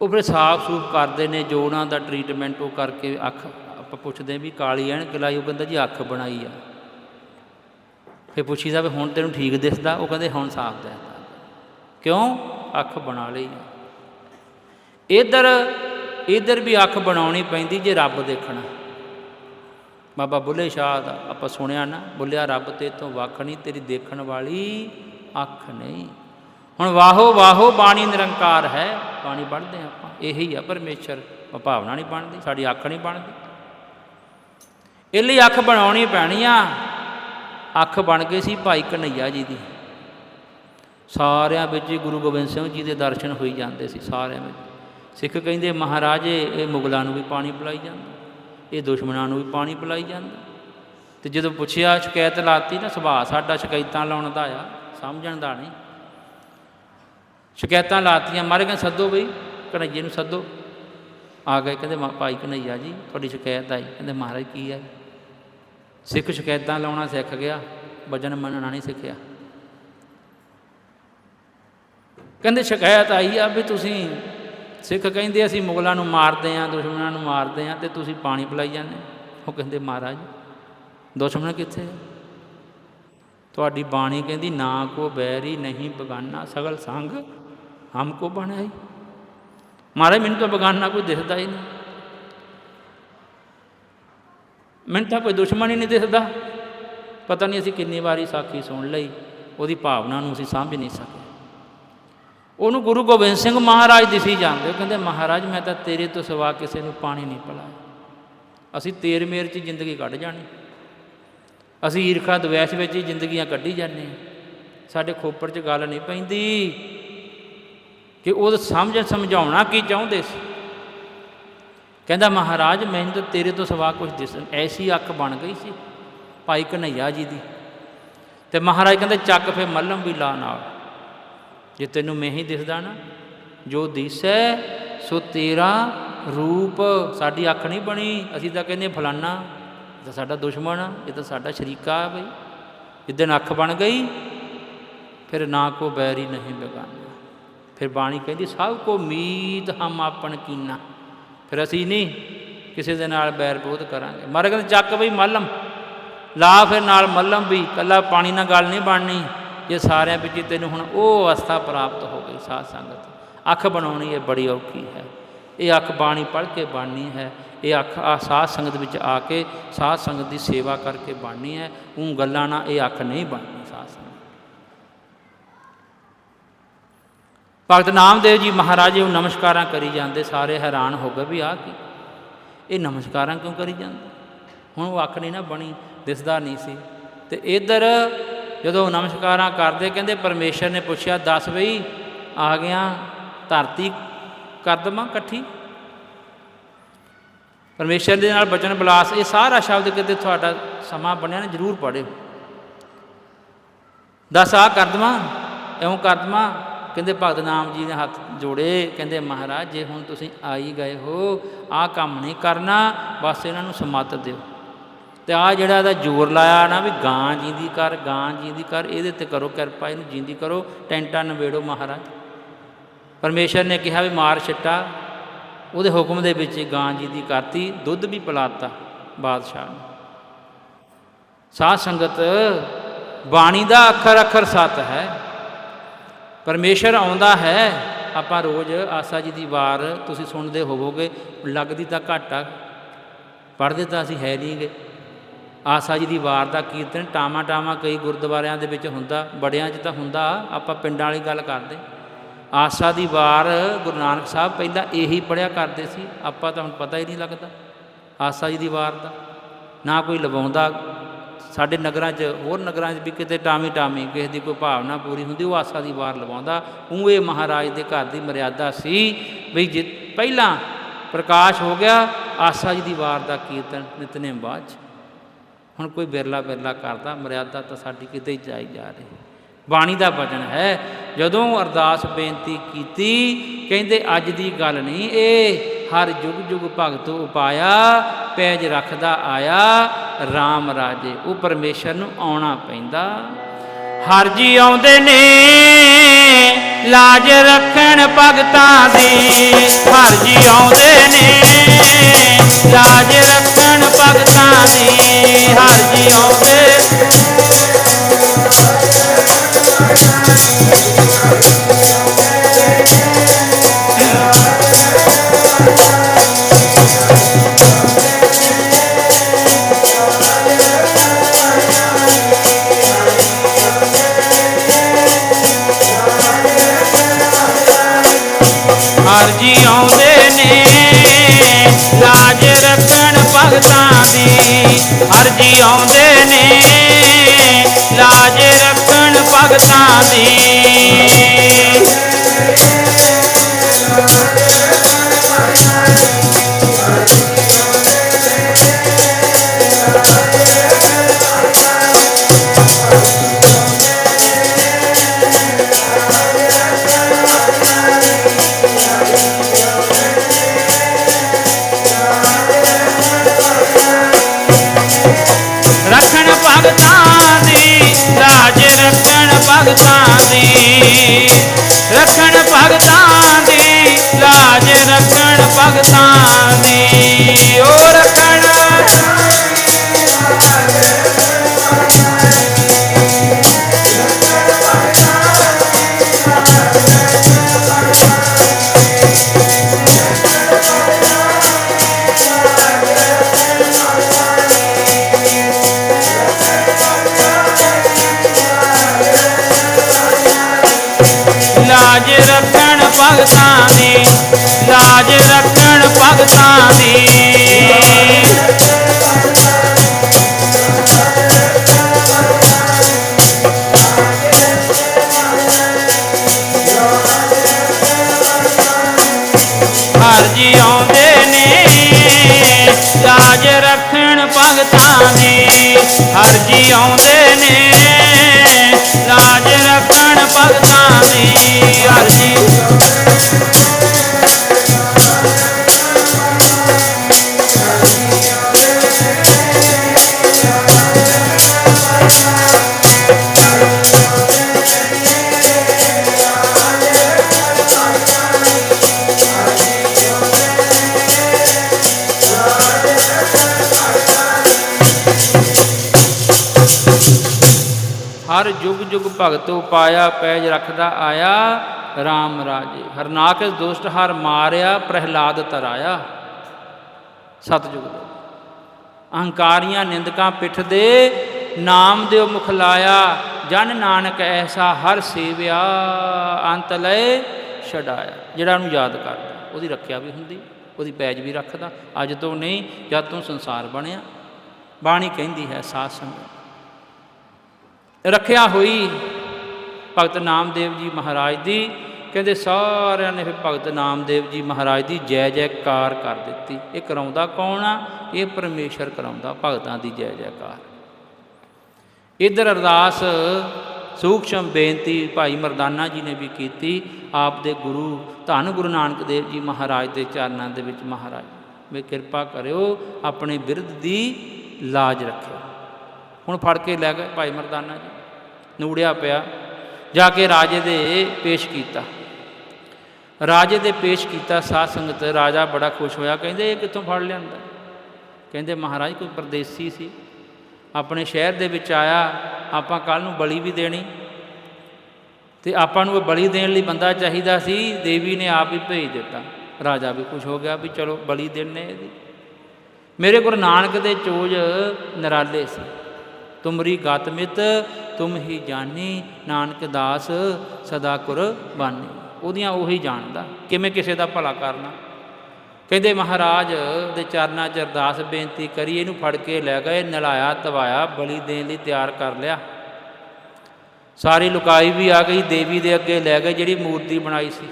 ਉਹ ਫਿਰ ਸਾਫ਼ ਸੂਫ ਕਰਦੇ ਨੇ, ਜੋ ਉਹਨਾਂ ਦਾ ਟ੍ਰੀਟਮੈਂਟ ਉਹ ਕਰਕੇ ਅੱਖ, ਆਪਾਂ ਪੁੱਛਦੇ ਵੀ ਕਾਲੀ ਐਨਕ ਲਾਈ ਉਹ ਕਹਿੰਦਾ ਜੀ ਅੱਖ ਬਣਾਈ ਆ। ਫਿਰ ਪੁੱਛੀਦਾ ਵੀ ਹੁਣ ਤੈਨੂੰ ਠੀਕ ਦਿਸਦਾ? ਉਹ ਕਹਿੰਦੇ ਹੁਣ ਸਾਫ਼ ਦਿਸਦਾ। ਕਿਉਂ? ਅੱਖ ਬਣਾ ਲਈ ਆ। ਇਧਰ ਇਧਰ ਵੀ ਅੱਖ ਬਣਾਉਣੀ ਪੈਂਦੀ ਜੇ ਰੱਬ ਦੇਖਣਾ। ਬਾਬਾ ਬੁੱਲੇ ਸ਼ਾਹ ਦਾ ਆਪਾਂ ਸੁਣਿਆ ਨਾ, ਬੁੱਲਿਆ ਰੱਬ ਤੇ ਤੋਂ ਵੱਖ ਨਹੀਂ, ਤੇਰੀ ਦੇਖਣ ਵਾਲੀ ਅੱਖ ਨਹੀਂ। ਹੁਣ ਵਾਹੋ ਵਾਹੋ ਬਾਣੀ ਨਿਰੰਕਾਰ ਹੈ, ਬਾਣੀ ਪੜ੍ਹਦੇ ਹਾਂ ਆਪਾਂ। ਇਹੀ ਆ ਪਰਮੇਸ਼ਰ ਭਾਵਨਾ ਨਹੀਂ ਬਣਦੀ, ਸਾਡੀ ਅੱਖ ਨਹੀਂ ਬਣਦੀ। ਇਹ ਲਈ ਅੱਖ ਬਣਾਉਣੀ ਪੈਣੀ ਆ। ਅੱਖ ਬਣ ਗਈ ਸੀ ਭਾਈ ਕਨਈਆ ਜੀ ਦੀ। ਸਾਰਿਆਂ ਵਿੱਚ ਗੁਰੂ ਗੋਬਿੰਦ ਸਿੰਘ ਜੀ ਦੇ ਦਰਸ਼ਨ ਹੋਈ ਜਾਂਦੇ ਸੀ, ਸਾਰਿਆਂ ਵਿੱਚ। ਸਿੱਖ ਕਹਿੰਦੇ ਮਹਾਰਾਜੇ, ਇਹ ਮੁਗਲਾਂ ਨੂੰ ਵੀ ਪਾਣੀ ਪਿਲਾਈ ਜਾਂਦਾ, ਇਹ ਦੁਸ਼ਮਣਾਂ ਨੂੰ ਵੀ ਪਾਣੀ ਪਿਲਾਈ ਜਾਂਦਾ। ਤੇ ਜਦੋਂ ਪੁੱਛਿਆ, ਸ਼ਿਕਾਇਤ ਲਾਤੀ ਨਾ ਸੁਭਾਅ ਸਾਡਾ ਸ਼ਿਕਾਇਤਾਂ ਲਾਉਣ ਦਾ ਆ, ਸਮਝਣ ਦਾ ਨਹੀਂ। ਸ਼ਿਕਾਇਤਾਂ ਲਾਤੀਆਂ, ਮਾਰੇ ਕਹਿੰਦੇ, ਸੱਦੋ ਬਈ, ਕਨਈਏ ਨੂੰ ਸੱਦੋ। ਆ ਗਏ, ਕਹਿੰਦੇ, ਮਾ- ਭਾਈ ਕਨਈਆ ਜੀ, ਤੁਹਾਡੀ ਸ਼ਿਕਾਇਤ ਆਈ। ਕਹਿੰਦੇ, ਮਹਾਰਾਜ ਕੀ ਹੈ ਸਿੱਖ ਸ਼ਿਕਾਇਤਾਂ ਲਾਉਣਾ ਸਿੱਖ ਗਿਆ ਵਜਨ ਮੰਨਣਾ ਨਹੀਂ ਸਿੱਖਿਆ। ਕਹਿੰਦੇ, ਸ਼ਿਕਾਇਤ ਆਈ ਆ ਵੀ ਤੁਸੀਂ ਸਿੱਖ ਕਹਿੰਦੇ ਅਸੀਂ ਮੁਗਲਾਂ ਨੂੰ ਮਾਰਦੇ ਆਂ ਦੁਸ਼ਮਣਾਂ ਨੂੰ ਮਾਰਦੇ ਆਂ ਤੇ ਤੁਸੀਂ ਪਾਣੀ ਪਿਲਾਈ ਜਾਂਦੇ ਉਹ ਕਹਿੰਦੇ, ਮਹਾਰਾਜ, ਦੁਸ਼ਮਣ ਕਿੱਥੇ ਤੁਹਾਡੀ ਬਾਣੀ ਕਹਿੰਦੀ, ਨਾ ਕੋ ਬੈਰੀ, ਨਹੀਂ ਬਗਾਨਾ, ਸਗਲ ਸੰਗ ਹਮ ਕੋ ਬਣਾਈ ਮਹਾਰਾਜ, ਮੈਨੂੰ ਤਾਂ ਬਗਾਨਾ ਕੋਈ ਦਿਸਦਾ ਹੀ ਨਹੀਂ। ਮੈਨੂੰ ਤਾਂ ਕੋਈ ਦੁਸ਼ਮਣ ਹੀ ਨਹੀਂ ਦਿਸਦਾ। ਪਤਾ ਨਹੀਂ ਅਸੀਂ ਕਿੰਨੀ ਵਾਰੀ ਸਾਖੀ ਸੁਣ ਲਈ, ਉਹਦੀ ਭਾਵਨਾ ਨੂੰ ਅਸੀਂ ਸਮਝ ਨਹੀਂ ਸਕੇ। ਉਹਨੂੰ ਗੁਰੂ ਗੋਬਿੰਦ ਸਿੰਘ ਮਹਾਰਾਜ ਦਿਸੀ ਜਾਂਦੇ ਉਹ ਕਹਿੰਦੇ, ਮਹਾਰਾਜ, ਮੈਂ ਤਾਂ ਤੇਰੇ ਤੋਂ ਸਿਵਾ ਕਿਸੇ ਨੂੰ ਪਾਣੀ ਨਹੀਂ ਪਿਲਾਇਆ। ਅਸੀਂ ਤੇਰ ਮੇਰ 'ਚ ਜ਼ਿੰਦਗੀ ਕੱਢ ਜਾਣੀ। ਅਸੀਂ ਈਰਖਾ ਦਵੈਸ਼ ਵਿੱਚ ਹੀ ਜ਼ਿੰਦਗੀਆਂ ਕੱਢੀ ਜਾਂਦੇ ਸਾਡੇ ਖੋਪੜ 'ਚ ਗੱਲ ਨਹੀਂ ਪੈਂਦੀ। ਕਿ ਉਹ ਸਮਝ ਸਮਝਾਉਣਾ ਕੀ ਚਾਹੁੰਦੇ ਸੀ? ਕਹਿੰਦਾ, ਮਹਾਰਾਜ, ਮੈਨੂੰ ਤਾਂ ਤੇਰੇ ਤੋਂ ਸਿਵਾ ਕੁਝ ਦਿਸ ਐਸੀ ਅੱਖ ਬਣ ਗਈ ਸੀ। ਭਾਈ ਕਨਈਆ ਜੀ ਦੀ। ਤੇ ਮਹਾਰਾਜ ਕਹਿੰਦੇ, ਚੱਕ ਫੇ ਮੱਲਮ ਵੀ ਲਾ ਨਾਲ। ਜੇ ਤੈਨੂੰ ਮੈਂ ਹੀ ਦਿਸਦਾ ਨਾ, ਜੋ ਦਿਸੈ ਸੋ ਤੇਰਾ ਰੂਪ। ਸਾਡੀ ਅੱਖ ਨਹੀਂ ਬਣੀ, ਅਸੀਂ ਤਾਂ ਕਹਿੰਦੇ ਫਲਾਨਾ। ਇਹ ਤਾਂ ਸਾਡਾ ਦੁਸ਼ਮਣ ਆ, ਇਹ ਤਾਂ ਸਾਡਾ ਸ਼ਰੀਕਾ ਆ ਬਈ। ਜਿੱਦਣ ਅੱਖ ਬਣ ਗਈ, ਫਿਰ ਨਾ ਕੋ ਬੈਰੀ ਨਹੀਂ ਬਗਾਨਾ। ਫਿਰ ਬਾਣੀ ਕਹਿੰਦੀ, ਸਭ ਕੋ ਮੀਤ ਹਮ ਆਪਣ ਕੀਨਾ। ਫਿਰ ਅਸੀਂ ਨਹੀਂ ਕਿਸੇ ਦੇ ਨਾਲ ਬੈਰ ਬੋਧ ਕਰਾਂਗੇ। ਮਾਰੇ ਕਹਿੰਦੇ ਚੱਕ ਬਈ ਮੱਲਮ। ਲਾ ਫਿਰ ਨਾਲ ਮੱਲਮ ਵੀ, ਕੱਲਾ ਪਾਣੀ ਨਾਲ ਗੱਲ ਨਹੀਂ ਬਣਨੀ। ਜੇ ਸਾਰਿਆਂ ਵਿੱਚ ਤੈਨੂੰ ਹੁਣ ਉਹ ਅਵਸਥਾ ਪ੍ਰਾਪਤ ਹੋ ਗਈ ਸਾਧ ਸੰਗਤ, ਅੱਖ ਬਣਾਉਣੀ ਇਹ ਬੜੀ ਔਖੀ ਹੈ। ਇਹ ਅੱਖ ਬਾਣੀ ਪੜ੍ਹ ਕੇ ਬਣਨੀ ਹੈ। ਇਹ ਅੱਖ ਆ ਸਾਧ ਸੰਗਤ ਵਿੱਚ ਆ ਕੇ ਸਾਧ ਸੰਗਤ ਦੀ ਸੇਵਾ ਕਰਕੇ ਬਣਨੀ ਹੈ। ਉਹ ਗੱਲਾਂ ਨਾਲ ਇਹ ਅੱਖ ਨਹੀਂ ਬਣਨੀ ਸਾਧ ਸੰਗਤ। ਭਗਤ ਨਾਮਦੇਵ ਜੀ ਮਹਾਰਾਜ ਨੂੰ ਨਮਸਕਾਰਾਂ ਕਰੀ ਜਾਂਦੇ, ਸਾਰੇ ਹੈਰਾਨ ਹੋ ਗਏ ਵੀ ਆ ਕੀ? ਇਹ ਨਮਸਕਾਰਾਂ ਕਿਉਂ ਕਰੀ ਜਾਂਦੇ? ਹੁਣ ਉਹ ਅੱਖ ਨਹੀਂ ਨਾ ਬਣੀ, ਦਿਸਦਾ ਨਹੀਂ ਸੀ। ਤੇ ਇਧਰ ਜਦੋਂ ਨਮਸਕਾਰਾਂ ਕਰਦੇ, ਕਹਿੰਦੇ ਪਰਮੇਸ਼ਰ ਨੇ ਪੁੱਛਿਆ, ਦੱਸ ਬਈ, ਆ ਗਿਆ ਧਰਤੀ ਕਰ ਦੇਵਾਂ ਇਕੱਠੀ? ਪਰਮੇਸ਼ਰ ਦੇ ਨਾਲ ਬਚਨ ਬਲਾਸ, ਇਹ ਸਾਰਾ ਸ਼ਬਦ ਕਿਤੇ ਤੁਹਾਡਾ ਸਮਾਂ ਬਣਿਆ ਨਾ, ਜਰੂਰ ਪੜਿਓ ਦੱਸ ਆ ਕਰ ਦੇਵਾਂ ਇਉਂ ਕਰ ਦੇਵਾਂ ਕਹਿੰਦੇ, ਭਗਤ ਨਾਮ ਜੀ ਨੇ ਹੱਥ ਜੋੜੇ, ਕਹਿੰਦੇ, ਮਹਾਰਾਜ, ਜੇ ਹੁਣ ਤੁਸੀਂ ਆਈ ਗਏ ਹੋ, ਆਹ ਕੰਮ ਨਹੀਂ ਕਰਨਾ, ਬਸ ਇਹਨਾਂ ਨੂੰ ਸਮੱਤ ਦਿਓ। ਤੇ ਆ ਜਿਹੜਾ ਇਹਦਾ ਜ਼ੋਰ ਲਾਇਆ ਨਾ ਵੀ ਗਾਂ ਜੀਂਦੀ ਕਰ, ਗਾਂ ਜੀਂਦੀ ਕਰ, ਇਹਦੇ ਤੇ ਕਰੋ ਕਿਰਪਾ, ਇਹਨੂੰ ਜੀਂਦੀ ਕਰੋ, ਟੈਂਟਾਂ ਨਵੇੜੋ ਮਹਾਰਾਜ। ਪਰਮੇਸ਼ਰ ਨੇ ਕਿਹਾ ਵੀ ਮਾਰ ਛਿੱਟਾ, ਉਹਦੇ ਹੁਕਮ ਦੇ ਵਿੱਚ ਹੀ ਗਾਂ ਜੀਂਦੀ ਕਰਤੀ, ਦੁੱਧ ਵੀ ਪਿਲਾਤਾ ਬਾਦਸ਼ਾਹ ਨੂੰ। ਸਾਧ ਸੰਗਤ, ਬਾਣੀ ਦਾ ਅੱਖਰ ਅੱਖਰ ਸਤ ਹੈ। ਪਰਮੇਸ਼ਰ ਆਉਂਦਾ ਹੈ, ਆਪਾਂ ਰੋਜ਼ ਆਸਾ ਜੀ ਦੀ ਵਾਰ ਤੁਸੀਂ ਸੁਣਦੇ ਹੋਵੋਗੇ, ਲੱਗਦੀ ਤਾਂ ਘੱਟ ਆ, ਪੜ੍ਹਦੇ ਤਾਂ ਅਸੀਂ ਹੈ ਨਹੀਂਗੇ ਆਸਾ ਜੀ ਦੀ ਵਾਰ ਦਾ ਕੀਰਤਨ ਟਾਮਾ ਟਾਮਾ ਕਈ ਗੁਰਦੁਆਰਿਆਂ ਦੇ ਵਿੱਚ ਹੁੰਦਾ, ਬੜਿਆਂ 'ਚ ਤਾਂ ਹੁੰਦਾ, ਆਪਾਂ ਪਿੰਡਾਂ ਵਾਲੀ ਗੱਲ ਕਰਦੇ। ਆਸਾ ਦੀ ਵਾਰ ਗੁਰੂ ਨਾਨਕ ਸਾਹਿਬ ਪਹਿਲਾਂ ਇਹੀ ਪੜਿਆ ਕਰਦੇ ਸੀ, ਆਪਾਂ ਤਾਂ ਹੁਣ ਪਤਾ ਹੀ ਨਹੀਂ ਲੱਗਦਾ ਆਸਾ ਜੀ ਦੀ ਵਾਰ ਦਾ। ਨਾ ਕੋਈ ਲਵਾਉਂਦਾ, ਸਾਡੇ ਨਗਰਾਂ 'ਚ, ਹੋਰ ਨਗਰਾਂ 'ਚ ਵੀ ਕਿਤੇ ਟਾਮੀ ਟਾਮੀ ਕਿਸੇ ਦੀ ਕੋਈ ਭਾਵਨਾ ਪੂਰੀ ਹੁੰਦੀ, ਉਹ ਆਸਾ ਦੀ ਵਾਰ ਲਵਾਉਂਦਾ। ਉਹ ਇਹ ਮਹਾਰਾਜ ਦੇ ਘਰ ਦੀ ਮਰਿਆਦਾ ਸੀ ਵੀ ਜੇ, ਪਹਿਲਾਂ ਪ੍ਰਕਾਸ਼ ਹੋ ਗਿਆ, ਆਸਾ ਜੀ ਦੀ ਵਾਰ ਦਾ ਕੀਰਤਨ ਨਿਤਨੇਮ ਬਾਅਦ 'ਚ। ਹੁਣ ਕੋਈ ਬਿਰਲਾ ਬਿਰਲਾ ਕਰਦਾ, ਮਰਿਆਦਾ ਤਾਂ ਸਾਡੀ ਕਿਤੇ ਜਾਈ ਜਾ ਰਹੀ। ਬਾਣੀ ਦਾ ਵਚਨ ਹੈ, ਜਦੋਂ ਅਰਦਾਸ ਬੇਨਤੀ ਕੀਤੀ, ਕਹਿੰਦੇ ਅੱਜ ਦੀ ਗੱਲ ਨਹੀਂ, ਇਹ ਹਰ ਜੁਗ ਜੁਗ ਭਗਤ ਉਪਾਇਆ, ਪੈਜ ਰੱਖਦਾ ਆਇਆ RAM ਰਾਜੇ ਉਹ ਪਰਮੇਸ਼ਰ ਨੂੰ ਆਉਣਾ ਪੈਂਦਾ। ਹਰ ਜੀ ਆਉਂਦੇ ਨੇ, ਲਾਜ ਰੱਖਣ ਭਗਤਾਂ ਦੀ, ਹਰ ਜੀ ਆਉਂਦੇ ਨੇ, ਲਾਜ ਰੱਖਣ ਭਗਤਾਂ ਦੀ ਹਰ ਜੀ ਆਉਂਦੇ ਹਰ ਹਰ ਜੀ ਰੱਖਣ ਦੀ ਜੁਗ ਜੁਗ ਭਗਤ ਉਪਾਇਆ, ਪੈਜ ਰੱਖਦਾ ਆਇਆ RAM ਰਾਜੇ। ਹਰਨਾਕਸ ਦੁਸ਼ਟ ਹਰ ਮਾਰਿਆ, ਪ੍ਰਹਿਲਾਦ ਤਰਾਇਆ। ਸਤਜੁਗ ਦਾ। ਅਹੰਕਾਰੀਆਂ ਨਿੰਦਕਾਂ ਪਿੱਠ ਦੇ ਨਾਮ ਦਿਓ ਮੁਖ ਲਾਇਆ। ਜਨ ਨਾਨਕ ਐਸਾ ਹਰ ਸੇਵਿਆ, ਅੰਤ ਲੈ ਛਡਾਇਆ। ਜਿਹੜਾ ਉਹਨੂੰ ਯਾਦ ਕਰਦਾ, ਉਹਦੀ ਰੱਖਿਆ ਵੀ ਹੁੰਦੀ, ਉਹਦੀ ਪੈਜ ਵੀ ਰੱਖਦਾ। ਅੱਜ ਤੋਂ ਨਹੀਂ, ਜਦ ਤੋਂ ਸੰਸਾਰ ਬਣਿਆ। ਬਾਣੀ ਕਹਿੰਦੀ ਹੈ, ਸਾਧ ਸੰਗਤ। ਰੱਖਿਆ ਹੋਈ। ਭਗਤ ਨਾਮਦੇਵ ਜੀ ਮਹਾਰਾਜ ਦੀ, ਕਹਿੰਦੇ ਸਾਰਿਆਂ ਨੇ ਫਿਰ ਭਗਤ ਨਾਮਦੇਵ ਜੀ ਮਹਾਰਾਜ ਦੀ ਜੈ ਜੈਕਾਰ ਕਰ ਦਿੱਤੀ। ਇਹ ਕਰਾਉਂਦਾ ਕੌਣ ਆ? ਇਹ ਪਰਮੇਸ਼ਰ ਕਰਾਉਂਦਾ ਭਗਤਾਂ ਦੀ ਜੈ ਜੈਕਾਰ। ਇਧਰ ਅਰਦਾਸ, ਸੂਖਸ਼ਮ ਬੇਨਤੀ ਭਾਈ ਮਰਦਾਨਾ ਜੀ ਨੇ ਵੀ ਕੀਤੀ, ਆਪ ਦੇ ਗੁਰੂ, ਧੰਨ ਗੁਰੂ ਨਾਨਕ ਦੇਵ ਜੀ ਮਹਾਰਾਜ ਦੇ ਚਰਨਾਂ ਦੇ ਵਿੱਚ ਮਹਾਰਾਜ, ਵੀ ਕਿਰਪਾ ਕਰਿਓ, ਆਪਣੇ ਬਿਰਧ ਦੀ ਲਾਜ ਰੱਖਿਓ। ਹੁਣ ਫੜ ਕੇ ਲੈ ਗਏ ਭਾਈ ਮਰਦਾਨਾ ਜੀ। ਨੂੜਿਆ ਪਿਆ, ਜਾ ਕੇ ਰਾਜੇ ਦੇ ਪੇਸ਼ ਕੀਤਾ। ਰਾਜੇ ਦੇ ਪੇਸ਼ ਕੀਤਾ, ਸਾਧ ਸੰਗਤ ਰਾਜਾ ਬੜਾ ਖੁਸ਼ ਹੋਇਆ, ਕਹਿੰਦੇ ਇਹ ਕਿੱਥੋਂ ਫੜ ਲਿਆਂਦਾ? ਕਹਿੰਦੇ ਮਹਾਰਾਜ ਕੋਈ ਪਰਦੇਸੀ ਸੀ, ਆਪਣੇ ਸ਼ਹਿਰ ਦੇ ਵਿੱਚ ਆਇਆ, ਆਪਾਂ ਕੱਲ ਨੂੰ ਬਲੀ ਵੀ ਦੇਣੀ। ਤੇ ਆਪਾਂ ਨੂੰ ਉਹ ਬਲੀ ਦੇਣ ਲਈ ਬੰਦਾ ਚਾਹੀਦਾ ਸੀ, ਦੇਵੀ ਨੇ ਆਪ ਹੀ ਭੇਜ ਦਿੱਤਾ। ਰਾਜਾ ਵੀ ਖੁਸ਼ ਹੋ ਗਿਆ ਵੀ ਚਲੋ ਬਲੀ ਦੇਣੇ ਇਹਦੀ। ਮੇਰੇ ਗੁਰੂ ਨਾਨਕ ਦੇ ਚੋਜ ਨਰਾਲੇ ਸੀ। ਤੁਮਰੀ ਗਤ ਮਿਤ, ਤੁਮ ਹੀ ਜਾਣੀ, ਨਾਨਕ ਦਾਸ ਸਦਾ ਕੁਰਬਾਨੀ ਉਹਦੀਆਂ ਉਹੀ ਜਾਣਦਾ ਕਿਵੇਂ ਕਿਸੇ ਦਾ ਭਲਾ ਕਰਨਾ? ਕਹਿੰਦੇ ਮਹਾਰਾਜ ਦੇ ਚਰਨਾਂ 'ਚ ਅਰਦਾਸ ਬੇਨਤੀ ਕਰੀ, ਇਹਨੂੰ ਫੜ ਕੇ ਲੈ ਗਏ, ਨਲਾਇਆ, ਤਵਾਇਆ, ਬਲੀ ਦੇਣ ਲਈ ਤਿਆਰ ਕਰ ਲਿਆ। ਸਾਰੀ ਲੁਕਾਈ ਵੀ ਆ ਗਈ, ਦੇਵੀ ਦੇ ਅੱਗੇ ਲੈ ਗਏ, ਜਿਹੜੀ ਮੂਰਤੀ ਬਣਾਈ ਸੀ।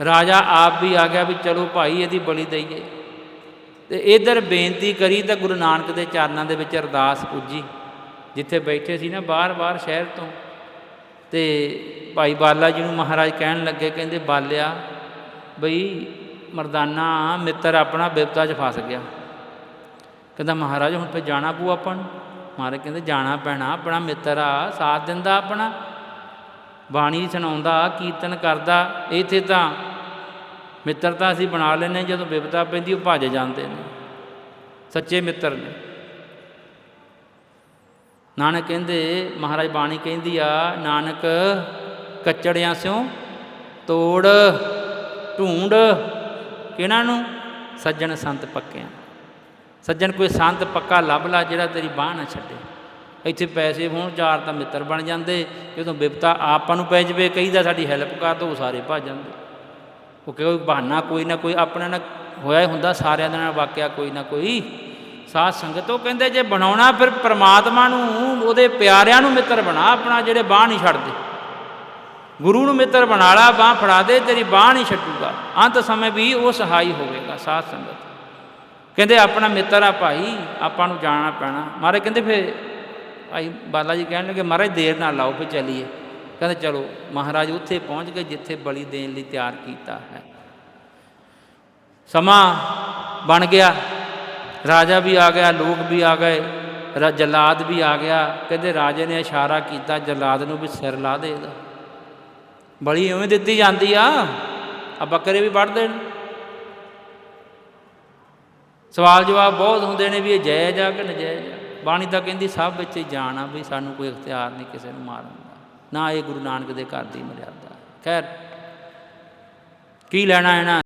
ਰਾਜਾ ਆਪ ਵੀ ਆ ਗਿਆ ਵੀ ਚਲੋ ਭਾਈ, ਇਹਦੀ ਬਲੀ ਦਈਏ। ਤੇ ਇਧਰ ਬੇਨਤੀ ਕਰੀ ਤਾਂ ਗੁਰੂ ਨਾਨਕ ਦੇ ਚਰਨਾਂ ਦੇ ਵਿੱਚ ਅਰਦਾਸ ਪੁੱਜੀ, ਜਿੱਥੇ ਬੈਠੇ ਸੀ ਨਾ ਬਾਹਰ-ਬਾਹਰ ਸ਼ਹਿਰ ਤੋਂ। ਤੇ ਭਾਈ ਬਾਲਾ ਜੀ ਨੂੰ ਮਹਾਰਾਜ ਕਹਿਣ ਲੱਗੇ, ਕਹਿੰਦੇ ਬਾਲਿਆ, ਬਈ ਮਰਦਾਨਾ, ਮਿੱਤਰ ਆਪਣਾ ਬਿਪਤਾ 'ਚ ਫਸ ਗਿਆ। ਕਹਿੰਦਾ ਮਹਾਰਾਜ, ਹੁਣ ਫੇ ਜਾਣਾ ਪਊ ਆਪਾਂ ਨੂੰ? ਮਹਾਰਾਜ ਕਹਿੰਦੇ, ਜਾਣਾ ਪੈਣਾ, ਆਪਣਾ ਮਿੱਤਰ ਆ, ਸਾਥ ਦਿੰਦਾ ਆਪਣਾ। ਬਾਣੀ ਸੁਣਾਉਂਦਾ, ਕੀਰਤਨ ਕਰਦਾ, ਇੱਥੇ ਤਾਂ ਮਿੱਤਰਤਾ ਅਸੀਂ ਬਣਾ ਲੈਨੇ ਜਦੋਂ ਵਿਪਤਾ ਪੈਂਦੀ ਉਹ ਭੱਜ ਜਾਂਦੇ ਨੇ। ਸੱਚੇ ਮਿੱਤਰ ਨੇ। ਨਾਨਕ ਕਹਿੰਦੇ, ਮਹਾਰਾਜ ਬਾਣੀ ਕਹਿੰਦੀ ਆ, ਨਾਨਕ ਕੱਚੜਿਆਂ ਸਿਓ ਤੋੜ, ਢੂੰਡ ਕਿਹਨਾਂ ਨੂੰ? ਸੱਜਣ ਸੰਤ ਪੱਕਿਆਂ ਸੱਜਣ ਕੋਈ ਸੰਤ ਪੱਕਾ ਲੱਭ ਲਾ, ਜਿਹੜਾ ਤੇਰੀ ਬਾਹ ਨਾ ਛੱਡੇ। ਇੱਥੇ ਪੈਸੇ ਹੋਣ, ਚਾਰ ਤਾਂ ਮਿੱਤਰ ਬਣ ਜਾਂਦੇ। ਜਦੋਂ ਵਿਪਤਾ ਆਪਾਂ ਨੂੰ ਪੈ ਜਵੇ, ਕਹੀਦਾ ਸਾਡੀ ਹੈਲਪ ਕਰ ਦੋ ਸਾਰੇ ਭੱਜ ਜਾਂਦੇ। ਉਹ ਕੋਈ ਬਹਾਨਾ ਕੋਈ ਨਾ ਕੋਈ ਆਪਣਾ ਨਾ ਹੋਇਆ ਹੀ ਹੁੰਦਾ, ਸਾਰਿਆਂ ਦੇ ਨਾਲ ਵਾਕਿਆ ਕੋਈ ਨਾ ਕੋਈ। ਸਾਧ ਸੰਗਤ ਉਹ ਕਹਿੰਦੇ ਜੇ ਬਣਾਉਣਾ ਫਿਰ ਪ੍ਰਮਾਤਮਾ ਨੂੰ, ਉਹਦੇ ਪਿਆਰਿਆਂ ਨੂੰ ਮਿੱਤਰ ਬਣਾ, ਆਪਣਾ ਜਿਹੜੇ ਬਾਹ ਨਹੀਂ ਛੱਡਦੇ। ਗੁਰੂ ਨੂੰ ਮਿੱਤਰ ਬਣਾ ਲਾ, ਬਾਹ ਫੜਾ ਦੇ, ਤੇਰੀ ਬਾਹ ਨਹੀਂ ਛੱਡੂਗਾ। ਅੰਤ ਸਮੇਂ ਵੀ ਉਹ ਸਹਾਈ ਹੋਵੇਗਾ ਸਾਧ ਸੰਗਤ। ਕਹਿੰਦੇ ਆਪਣਾ ਮਿੱਤਰ ਆ ਭਾਈ, ਆਪਾਂ ਨੂੰ ਜਾਣਾ ਪੈਣਾ। ਮਾਰੇ ਕਹਿੰਦੇ ਫਿਰ ਭਾਈ ਬਾਲਾ ਜੀ ਕਹਿਣ ਲੱਗੇ ਮਹਾਰਾਜ ਦੇਰ ਨਾ ਲਾਓ ਫਿਰ ਚੱਲੀਏ। ਕਹਿੰਦੇ ਚਲੋ ਮਹਾਰਾਜ ਉੱਥੇ ਪਹੁੰਚ ਗਏ ਜਿੱਥੇ ਬਲੀ ਦੇਣ ਲਈ ਤਿਆਰ ਕੀਤਾ ਹੈ। ਸਮਾਂ ਬਣ ਗਿਆ। ਰਾਜਾ ਵੀ ਆ ਗਿਆ, ਲੋਕ ਵੀ ਆ ਗਏ ਜਲਾਦ ਵੀ ਆ ਗਿਆ। ਕਹਿੰਦੇ ਰਾਜੇ ਨੇ ਇਸ਼ਾਰਾ ਕੀਤਾ, ਜਲਾਦ ਨੂੰ ਵੀ ਸਿਰ ਲਾ ਦੇ ਇਹਦਾ। ਬਲੀ ਐਵੇਂ ਦਿੱਤੀ ਜਾਂਦੀ ਆ। ਆ ਬੱਕਰੇ ਵੀ ਵੱਢਦੇ ਨੇ ਸਵਾਲ ਜਵਾਬ ਬਹੁਤ ਹੁੰਦੇ ਨੇ ਵੀ ਇਹ ਜਾਇਜ਼ ਆ ਕਿ ਨਜਾਇਜ਼ ਆ? ਬਾਣੀ ਤਾਂ ਕਹਿੰਦੀ ਸਭ ਵਿੱਚ ਹੀ ਜਾਣ ਆ ਵੀ ਸਾਨੂੰ ਕੋਈ ਇਖਤਿਆਰ ਨਹੀਂ ਕਿਸੇ ਨੂੰ ਮਾਰਨ ਨਾ ਇਹ ਗੁਰੂ ਨਾਨਕ ਦੇ ਘਰ ਦੀ ਮਰਿਆਦਾ। ਖੈਰ ਕੀ ਲੈਣਾ ਇਹਨਾਂ